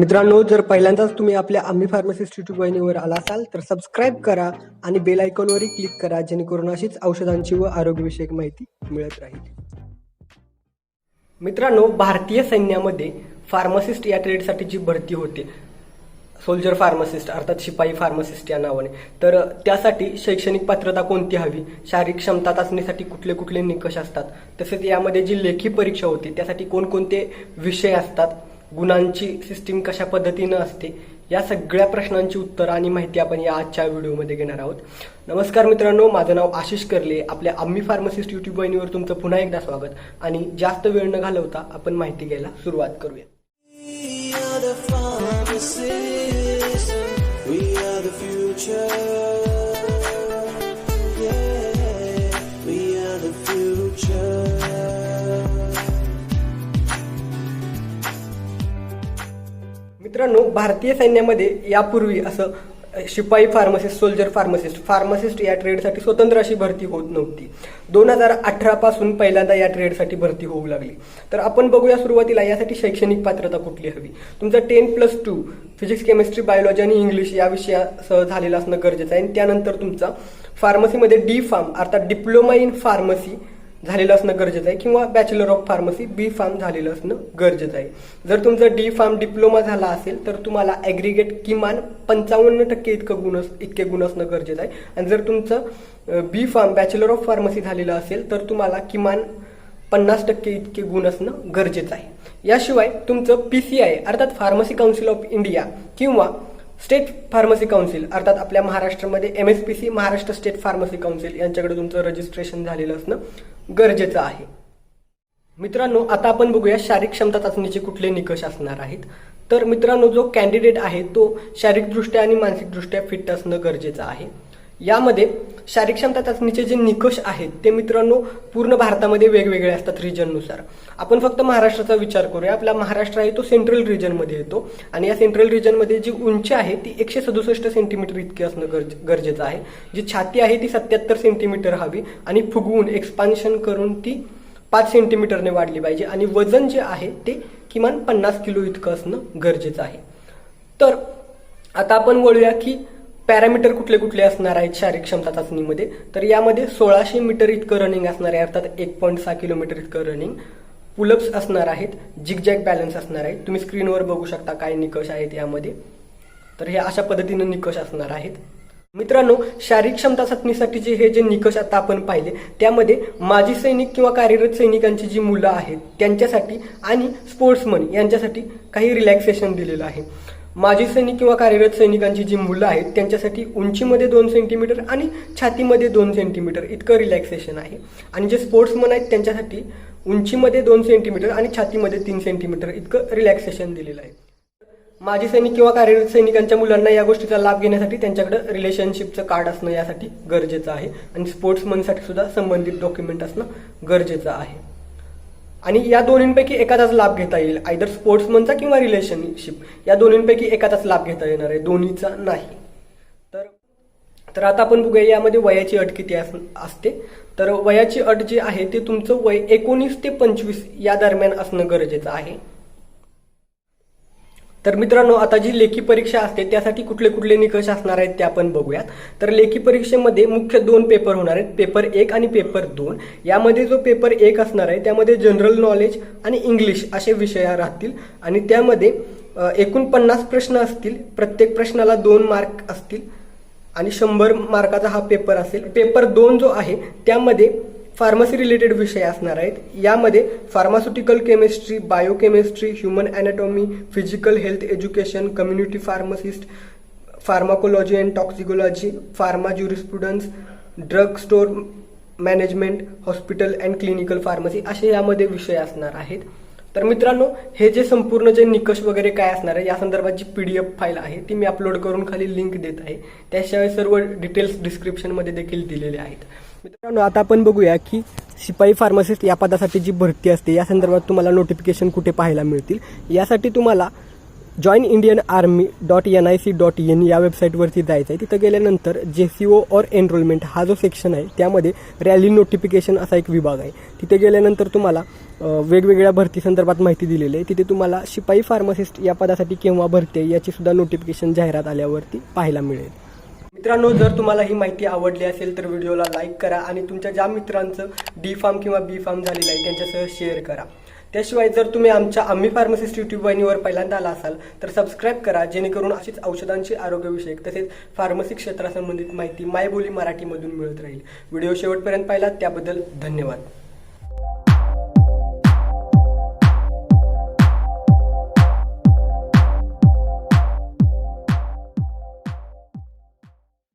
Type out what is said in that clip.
मित्रांनो जर पहिल्यांदाच तुम्ही आपल्या आम्ही फार्मसिस्ट युट्यूब वाहिनीवर आला असाल तर सबस्क्राईब करा आणि बेल आयकॉनवरही क्लिक करा जेणेकरून अशीच औषधांची व आरोग्यविषयक माहिती मिळत राहील. मित्रांनो भारतीय सैन्यामध्ये फार्मासिस्ट या ट्रेडसाठी जी भरती होते सोल्जर फार्मासिस्ट अर्थात शिपाई फार्मसिस्ट या नावाने तर त्यासाठी शैक्षणिक पात्रता कोणती हवी? शारीरिक क्षमता चाचणीसाठी कुठले कुठले निकष असतात? तसेच यामध्ये जी लेखी परीक्षा होती त्यासाठी कोणकोणते विषय असतात? गुणांची सिस्टीम कशा पद्धतीनं असते या सगळ्या प्रश्नांची उत्तरं आणि माहिती आपण या आजच्या व्हिडिओमध्ये घेणार आहोत. नमस्कार मित्रांनो माझं नाव आशिष करले. आपल्या आम्ही फार्मसिस्ट युट्यूब वाहिनीवर तुमचं पुन्हा एकदा स्वागत. आणि जास्त वेळ न घालवता आपण माहिती घ्यायला सुरुवात करूया. We are the मित्रांनो भारतीय सैन्यामध्ये यापूर्वी असं शिपाई फार्मासिस्ट सोल्जर फार्मासिस्ट फार्मासिस्ट या ट्रेडसाठी स्वतंत्र अशी भरती होत नव्हती. दोन हजार अठरा पासून पहिल्यांदा या ट्रेडसाठी भरती होऊ लागली. तर आपण बघूया सुरुवातीला यासाठी शैक्षणिक पात्रता कुठली हवी. तुमचं ten plus two physics chemistry biology आणि इंग्लिश या विषयासह झालेलं असणं गरजेचं आहे. आणि त्यानंतर तुमचा फार्मसीमध्ये डी फार्म अर्थात डिप्लोमा इन फार्मसी झालेलं असणं गरजेचं आहे किंवा bachelor of pharmacy B pharm झालेलं असणं गरजेचं आहे. जर तुमचं डी फार्म डिप्लोमा झाला असेल तर तुम्हाला ॲग्रिगेट किमान पंचावन्न टक्के इतकं गुण अस- इतके गुण असणं गरजेचं आहे. आणि जर तुमचं B pharm bachelor of pharmacy झालेलं असेल तर तुम्हाला किमान पन्नास टक्के इतके गुण असणं गरजेचं आहे. याशिवाय तुमचं पी सी आय अर्थात फार्मसी काउन्सिल ऑफ इंडिया किंवा स्टेट फार्मसी काउन्सिल अर्थात आपल्या महाराष्ट्रामध्ये M S P C Maharashtra state pharmacy council यांच्याकडे तुमचं रजिस्ट्रेशन झालेलं असणं गरजेचं आहे. मित्रांनो आता आपण बघूया शारीरिक क्षमता चाचणीचे कुठले निकष असणार आहेत. तर मित्रांनो जो कॅन्डिडेट आहे तो शारीरिकदृष्ट्या आणि मानसिकदृष्ट्या फिट असणं गरजेचं आहे. यामध्ये शारीरिक क्षमता चाचणीचे जे निकष आहेत ते मित्रांनो पूर्ण भारतामध्ये वेगवेगळे असतात रिजननुसार आपण फक्त महाराष्ट्राचा विचार करूया. आपला महाराष्ट्र आहे तो सेंट्रल रिजनमध्ये येतो. आणि या सेंट्रल रिजनमध्ये जी उंची आहे ती एकशे सदुसष्ट सेंटीमीटर इतकी असणं गरज गरजेचं आहे. जी छाती आहे ती सत्याहत्तर सेंटीमीटर हवी आणि फुगवून एक्सपान्शन करून ती पाच सेंटीमीटरने वाढली पाहिजे. आणि वजन जे आहे ते किमान पन्नास किलो इतकं असणं गरजेचं आहे. तर आता आपण वळूया की पॅरामीटर कुठले कुठले असणार आहेत शारीरिक क्षमता चाचणीमध्ये? तर यामध्ये सोळाशे मीटर इतकं रनिंग असणार आहे अर्थात एक पॉईंट सहा किलोमीटर इतकं रनिंग पुलअप्स असणार आहेत जिगजॅग बॅलन्स असणार आहे. तुम्ही स्क्रीनवर बघू शकता काय निकष आहेत यामध्ये. तर हे अशा पद्धतीनं निकष असणार आहेत. मित्रांनो शारीरिक क्षमता चाचणीसाठीचे हे जे निकष आता आपण पाहिले त्यामध्ये माजी सैनिक किंवा कार्यरत सैनिकांची जी मुलं आहेत त्यांच्यासाठी आणि स्पोर्ट्समन यांच्यासाठी काही रिलॅक्सेशन दिलेलं आहे. माजी सैनिक किंवा कार्यरत सैनिकांची जी मुलं आहेत त्यांच्यासाठी उंचीमध्ये दोन सेंटीमीटर आणि छातीमध्ये दोन सेंटीमीटर इतकं रिलॅक्सेशन आहे. आणि जे स्पोर्ट्समन आहेत त्यांच्यासाठी उंचीमध्ये दोन सेंटीमीटर आणि छातीमध्ये तीन सेंटीमीटर इतकं रिलॅक्सेशन दिलेलं आहे. माजी सैनिक किंवा कार्यरत सैनिकांच्या मुलांना या गोष्टीचा लाभ घेण्यासाठी त्यांच्याकडे रिलेशनशिपचं कार्ड असणं यासाठी गरजेचं आहे. आणि स्पोर्ट्समनसाठी सुद्धा संबंधित डॉक्युमेंट असणं गरजेचं आहे. आणि या दोन्हींपैकी एकाचाच लाभ घेता येईल आयदर स्पोर्ट्समनचा किंवा रिलेशनशिप या दोन्हींपैकी एकाचाच लाभ घेता येणार आहे दोन्हीचा नाही. तर तर आता आपण बघूया यामध्ये वयाची अट किती असते. तर वयाची अट जी आहे ते तुमचं वय एकोणीस ते पंचवीस या दरम्यान असणं गरजेचं आहे. तर मित्रांनो आता जी लेखी परीक्षा असते त्यासाठी कुठले कुठले निकष असणार आहेत ते आपण बघूयात. तर लेखी परीक्षेमध्ये मुख्य दोन पेपर होणार आहेत. पेपर एक आणि पेपर दोन. यामध्ये जो पेपर एक असणार आहे त्यामध्ये जनरल नॉलेज आणि इंग्लिश असे विषय राहतील. आणि त्यामध्ये एकूण पन्नास प्रश्न असतील. प्रत्येक प्रश्नाला दोन मार्क असतील. आणि शंभर मार्काचा हा पेपर असेल. पेपर दोन जो आहे त्यामध्ये फार्मसी रिलेटेड विषय असणार आहेत. यामध्ये pharmaceutical chemistry biochemistry human anatomy physical health education community pharmacist pharmacology and toxicology pharma jurisprudence drug store management hospital and clinical pharmacy असे यामध्ये विषय असणार आहेत. तर मित्रांनो हे जे संपूर्ण जे निकष वगैरे काय असणार आहे या संदर्भात जी पी डी एफ फाईल आहे ती मी अपलोड करून खाली लिंक देत आहे. त्याशिवाय सर्व डिटेल्स डिस्क्रिप्शनमध्ये देखील दिलेले आहेत. मित्रांनो आता आपण बघूया की शिपाई फार्मासिस्ट या पदासाठी जी भरती असते या संदर्भात तुम्हाला नोटिफिकेशन कुठे पाहायला मिळतील? यासाठी तुम्हाला join Indian army dot N I C dot in या वेबसाईटवरती जायचं आहे तिथं गेल्यानंतर जे सी ओ ऑर एनरोलमेंट हा जो सेक्शन आहे त्यामध्ये रॅली नोटिफिकेशन असा एक विभाग आहे. तिथे गेल्यानंतर तुम्हाला वेगवेगळ्या भरती संदर्भात माहिती दिलेली आहे. तिथे तुम्हाला शिपाई फार्मासिस्ट या पदासाठी केव्हा भरती आहे याची सुद्धा नोटिफिकेशन जाहिरात आल्यावरती पाहायला मिळेल. मित्रांनो जर तुम्हाला ही माहिती आवडली असेल तर व्हिडिओला लाईक करा आणि तुमच्या ज्या मित्रांचं डी फार्म किंवा बी फार्म झालेलं आहे त्यांच्यासह शेअर करा. त्याशिवाय जर तुम्ही आमच्या आम्ही फार्मसिस्ट युट्यूब वाहिनीवर पहिल्यांदा आला असाल तर सबस्क्राईब करा जेणेकरून अशीच औषधांची आरोग्यविषयक तसेच फार्मसी क्षेत्रासंबंधित माहिती मायबोली मराठीमधून मिळत राहील. व्हिडिओ शेवटपर्यंत पाहिलात त्याबद्दल धन्यवाद.